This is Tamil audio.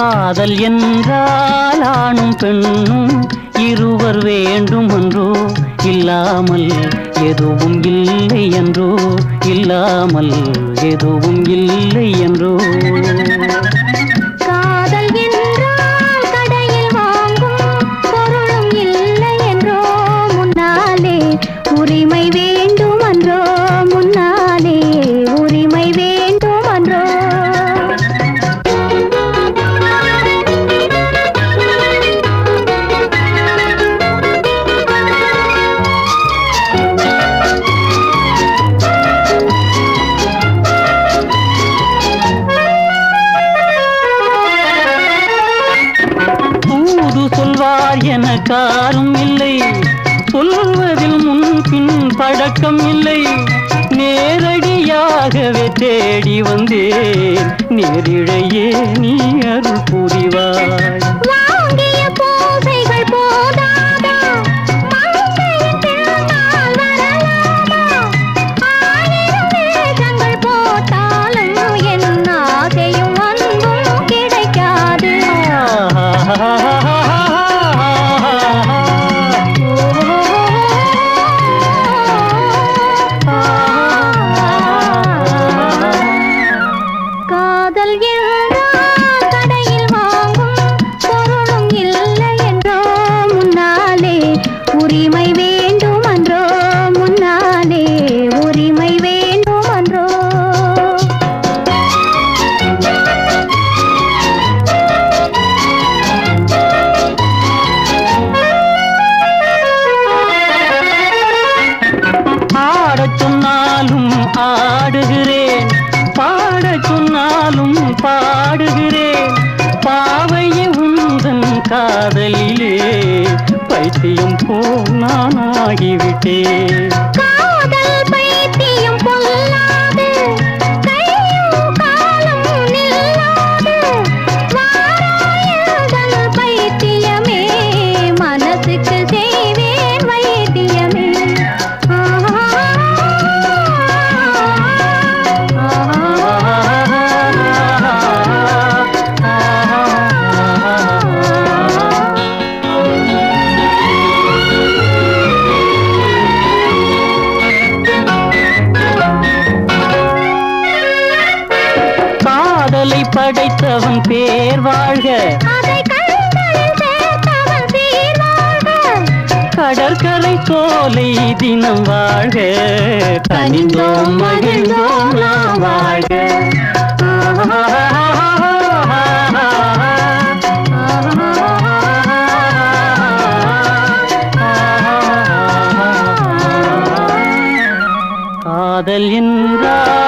காதல் என்றால் ஆணும் பெண்ணும் இருவர் வேண்டும் என்றோ? இல்லாமல் எதுவும் இல்லை என்றோ? இல்லாமல் எதுவும் இல்லை என்றோ? யார் என காரும் இல்லை. சொல்வதில் முன்பின் பழக்கம் இல்லை. நேரடியாகவே தேடி வந்தேன். நேரிழையே நீ அருள் புரிவாய். காதலிலே பைத்தியம் போல் நான் ஆகிவிட்டேன் படைத்தவன் பேர் வாழ்க சேர்த்தவன் கடற்கரை சோலை தினம் வாழ்க கனிந்தோம் மகிழ்ந்தோம் நாம் வாழ்க காதல் என்றால்